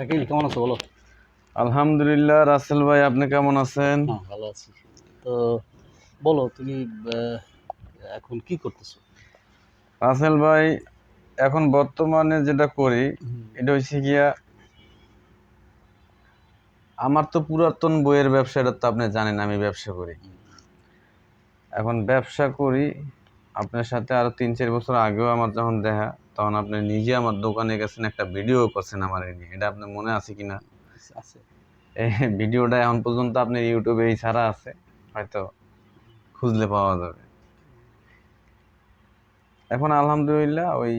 শাকিল কেমন আছো বলো? আলহামদুলিল্লাহ রাসেল ভাই আপনি কেমন আছেন? হ্যাঁ ভালো আছি। তো বলো তুমি এখন কি করতেছো? রাসেল ভাই এখন বর্তমানে যেটা করি এটা হচ্ছে গিয়া আমার তো পুরাতন বইয়ের ব্যবসা এটা তো আপনি জানেন আমি ব্যবসা করি। এখন ব্যবসা করি আপনার সাথে আরও তিন চার বছর আগেও আমার যখন দেখা তখন আপনি নিজে আমার দোকানে গেছেন একটা ভিডিও করছেন আমার এই নিয়ে। এটা আপনার মনে আছে কিনা? আছে এই ভিডিওটা এখন পর্যন্ত আপনার ইউটিউবে এই ছাড়া আছে। হয়তো খুঁজলে পাওয়া যাবে। এখন আলহামদুলিল্লাহ ওই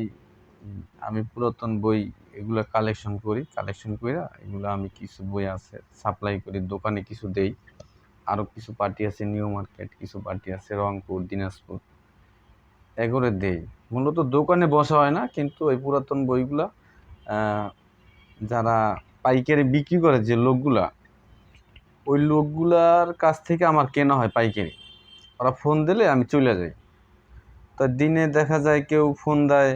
আমি পুরাতন বই এগুলো কালেকশন করি কালেকশন করে এগুলো আমি কিছু বই আছে সাপ্লাই করি দোকানে কিছু দেই। আরও কিছু পার্টি আছে নিউ মার্কেট কিছু পার্টি আছে রংপুর দিনাজপুর। এগুলো দেই। মূলত দোকানে বসা হয় না, কিন্তু ওই পুরাতন বইগুলা যারা পাইকারি বিক্রি করে যে লোকগুলা, ওই লোকগুলার কাছ থেকে আমার কেনা হয় পাইকারি। ওরা ফোন দিলে আমি চলে যাই। তা দিনে দেখা যায় কেউ ফোন দেয়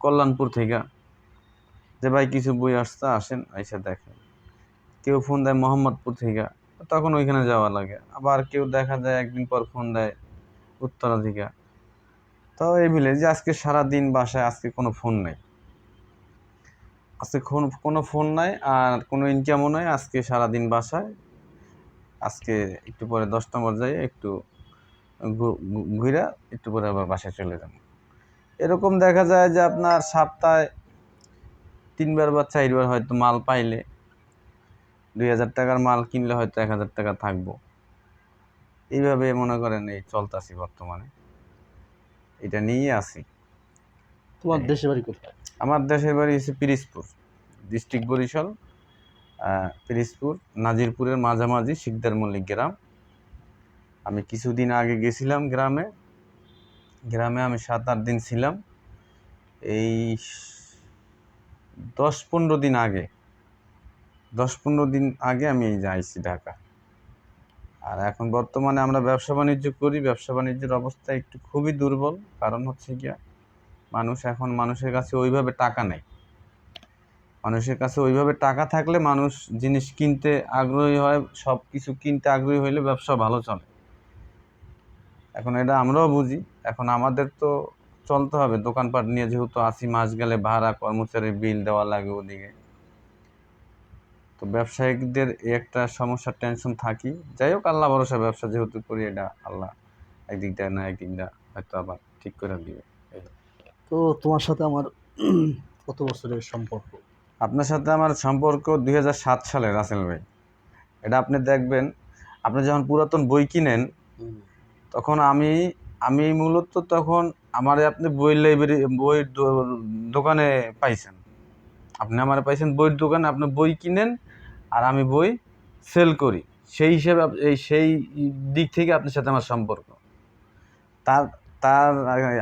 কল্যাণপুর থেকে, যে ভাই কিছু বই আসতে আসেন এসে দেখেন। কেউ ফোন দেয় মোহাম্মদপুর থেকে, তখন ওইখানে যাওয়া লাগে। আবার কেউ দেখা যায় একদিন পর ফোন দেয় উত্তরা থেকে। তো এই যে আজকে সারা দিন বাসায়, আজকে কোনো ফোন নাই। আজকে কোনো কোনো ফোন নাই আর কোনো ইনকামও নাই। আজকে সারাদিন বাসায়। আজকে একটু পরে দশ নম্বর যাই, একটু ঘুরা একটু পরে আবার বাসায় চলে যাব। এরকম দেখা যায় যে আপনার সপ্তাহে তিনবার বা চারবার হয়তো মাল পাইলে দুই হাজার টাকার মাল কিনলে হয়তো এক হাজার টাকা থাকব। এইভাবে মনে করেন এই চলতাছি বর্তমানে। এটা নিয়ে আসি তোমার দেশে বাড়ি কোথায়? আমার দেশের বাড়ি হচ্ছে পিরিজপুর ডিস্ট্রিক্ট বরিশাল পিরিজপুর নাজিরপুরের মাঝামাঝি শিকদার মল্লিক গ্রাম। আমি কিছুদিন আগে গেছিলাম গ্রামে। গ্রামে আমি সাত আট দিন ছিলাম। এই দশ পনেরো দিন আগে দশ পনেরো দিন আগে আমি এই যাইছি ঢাকা। আর এখন বর্তমানে আমরা ব্যবসা বাণিজ্য করি, ব্যবসা বাণিজ্যের অবস্থা একটু খুবই দুর্বল। কারণ হচ্ছে গিয়া, মানুষ এখন মানুষের কাছে ওইভাবে টাকা নেই। মানুষের কাছে ওইভাবে টাকা থাকলে মানুষ জিনিস কিনতে আগ্রহী হয় সব কিছু কিনতে আগ্রহী হইলে ব্যবসা ভালো চলে। এখন এটা আমরাও বুঝি। এখন আমাদের তো চলতে হবে, দোকানপাট নিয়ে যেহেতু আশি মাস গেলে ভাড়া, কর্মচারীর বিল দেওয়া লাগে ওদিকে। তো ব্যবসায়িকদের এই একটা সমস্যার টেনশন থাকি। যাই হোক আল্লাহ ভরসা ব্যবসা যেহেতু করি এটা আল্লাহ একদিক দেয় না একদিক দেয় হয়তো আবার ঠিক করে দিবে। তো তোমার সাথে আমার কত বছরের সম্পর্ক? আপনার সাথে আমার সম্পর্ক দুই হাজার সাত সালে রাসেল ভাই। এটা আপনি দেখবেন আপনি যখন পুরাতন বই কিনেন তখন আমি আমি মূলত তখন আমার আপনি বই লাইব্রেরি বইয়ের দো- দোকানে পাইছেন। আপনি আমার পাইছেন বইয়ের দোকানে, আপনি বই কিনেন আর আমি বই সেল করি। সেই হিসেবে এই সেই দিক থেকে আপনার সাথে আমার সম্পর্ক। তার তার,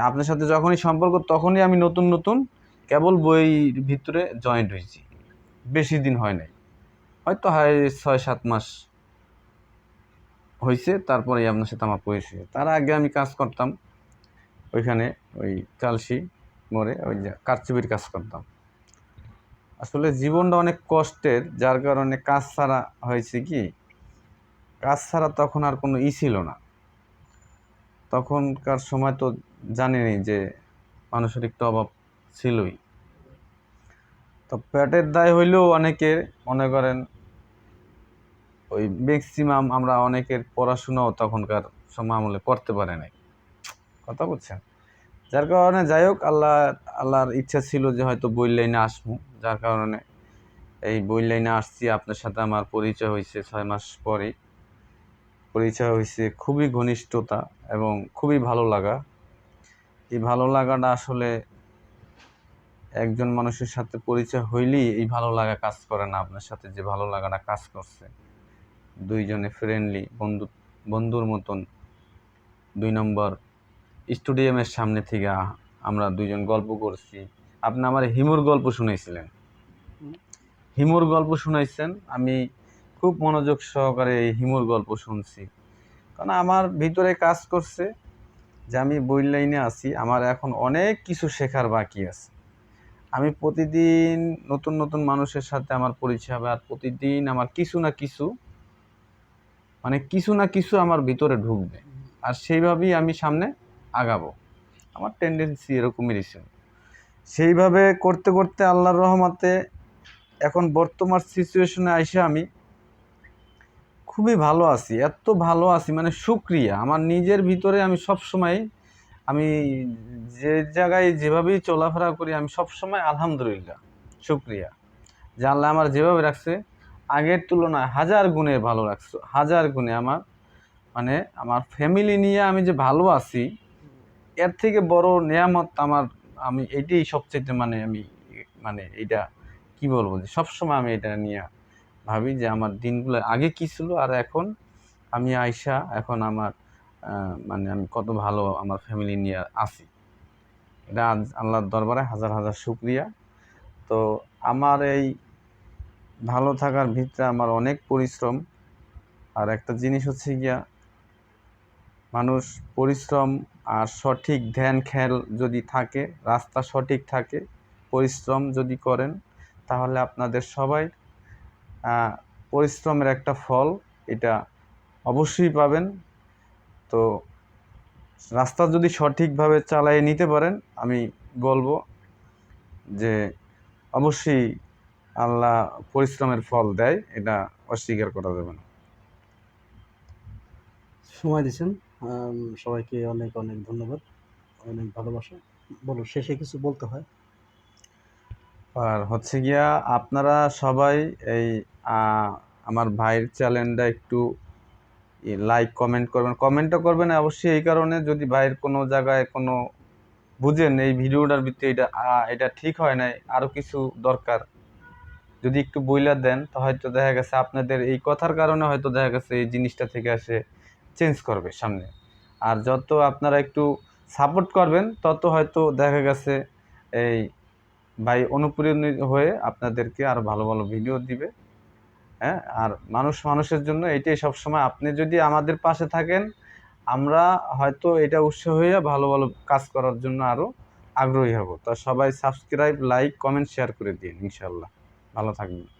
আপনার সাথে যখনই সম্পর্ক, তখনই আমি নতুন নতুন কেবল বইয়ের ভিতরে জয়েন্ট হয়েছি। বেশি দিন হয় নাই। হয়তো হয় ছয়, সাত মাস হয়েছে তারপরেই আপনার সাথে আমার পরিচয় তার আগে আমি কাজ করতাম, ওইখানে ওই কালসি মোড়ে, ওই কারচুপির কাজ করতাম। আসলে জীবনটা অনেক কষ্টের, যার কারণে কাজ ছাড়া হয়েছে কি, কাজ ছাড়া তখন আর কোনো ই ছিল না। তখনকার সময় তো জানেনই যে মানুষের একটু অভাব ছিলই। তো পেটের দায় হইলেও অনেকে মনে করেন ওই ম্যাক্সিমাম আমরা অনেকের পড়াশোনাও তখনকার সময় আমলে করতে পারে নাই। কথা বলছেন যার কারণে যাই হোক, আল্লাহ, আল্লাহর ইচ্ছা ছিল যে হয়তো বই লাইনে আসব যার কারণে এই বই লাইনে আসছি। আপনার সাথে আমার পরিচয় হয়েছে ছয় মাস পরে। পরিচয় হয়েছে খুবই ঘনিষ্ঠতা এবং খুবই ভালো লাগা। এই ভালো লাগাটা আসলে একজন মানুষের সাথে পরিচয় হইলেই এই ভালো লাগা কাজ করে না আপনার সাথে যে ভালো লাগাটা কাজ করছে। দুইজনে ফ্রেন্ডলি বন্ধু, বন্ধুর মতন। দুই নম্বর, স্টুডিয়ামের সামনে থেকে আমরা দুইজন গল্প করছি। আপনি আমার হিমুর গল্প শুনেছিলেন। হিমুর গল্প শুনাইছেন আমি খুব মনোযোগ সহকারে এই হিমুর গল্প শুনছি। কারণ আমার ভিতরে কাজ করছে যে আমি বই লাইনে আছি, আমার এখন অনেক কিছু শেখার বাকি আছে। আমি প্রতিদিন নতুন নতুন মানুষের সাথে আমার পরিচয় হবে আর প্রতিদিন আমার কিছু না কিছু মানে কিছু না কিছু আমার ভিতরে ঢুকবে। আর সেইভাবেই আমি সামনে আগাবো। আমার টেন্ডেন্সি এরকমই ছিল সেইভাবে করতে করতে আল্লাহর রহমতে এখন বর্তমান সিচুয়েশনে আইসে আমি খুবই ভালো আছি, এত ভালো আছি মানে সুক্রিয়া। আমার নিজের ভিতরে আমি সব সময় আমি যে জায়গায় যেভাবেই চলাফেরা করি, আমি সব সময় আলহামদুলিল্লাহ শুক্রিয়া যে আল্লাহ আমার যেভাবে রাখছে, আগের তুলনায় হাজার গুণে ভালো রাখছো, হাজার গুণে আমার মানে আমার ফ্যামিলি নিয়ে আমি যে ভালো আছি, এর থেকে বড় নিয়ামত আমার আমি এটাই সবচেয়ে মানে আমি মানে এটা কি বলব যে সবসময় আমি এটা নিয়ে ভাবি যে আমার দিনগুলো আগে কি ছিল আর এখন আমি আয়সা এখন আমার মানে আমি কত ভালো আমার ফ্যামিলি নিয়ে আছি। এটা আল্লাহর দরবারে হাজার হাজার শুক্রিয়া। তো আমার এই ভালো থাকার ভিতরে আমার অনেক পরিশ্রম। আর একটা জিনিস হচ্ছে গিয়া, মানুষ পরিশ্রম আর সঠিক ধ্যান খেয়াল যদি থাকে, রাস্তা সঠিক থাকে, পরিশ্রম যদি করেন, তাহলে আপনাদের সবাই পরিশ্রমের একটা ফল এটা অবশ্যই পাবেন। তো রাস্তা যদি সঠিকভাবে চালিয়ে নিতে পারেন, আমি বলব যে অবশ্যই আল্লাহ পরিশ্রমের ফল দেয়, এটা অস্বীকার করা যাবে না। সময় দিয়েছেন। সবাইকে অনেক অনেক ধন্যবাদ, অনেক ভালোবাসা। বলো, শেষে কিছু বলতে হয়? আর হচ্ছে গিয়া, আপনারা সবাই এই আমার ভাইয়ের চ্যানেলটা একটু লাইক কমেন্ট করবেন। কমেন্টও করবেন, অবশ্যই এই কারণে যদি ভাইয়ের কোনো জায়গায় কোনো বুঝেন এই ভিডিওটার ভিতরে এটা এটা ঠিক হয় নাই আরও কিছু দরকার। যদি একটু বইলা দেন, তো হয়তো দেখা গেছে আপনাদের এই কথার কারণে হয়তো দেখা গেছে এই জিনিসটা থেকে আসে। চেঞ্জ করবে সামনে। আর যত আপনারা একটু সাপোর্ট করবেন, তত হয়তো দেখা গেছে এই ভাই অনুপ্রেরণিত হয়ে আপনাদেরকে আরও ভালো ভালো ভিডিও দিবে। হ্যাঁ আর মানুষ মানুষের জন্য এটাই সবসময়। আপনি যদি আমাদের পাশে থাকেন, আমরা হয়তো এটা উৎসাহ হয়ে ভালো ভালো কাজ করার জন্য আরও আগ্রহী হব। তো সবাই সাবস্ক্রাইব লাইক কমেন্ট শেয়ার করে দিন ইনশাল্লাহ ভালো থাকবেন।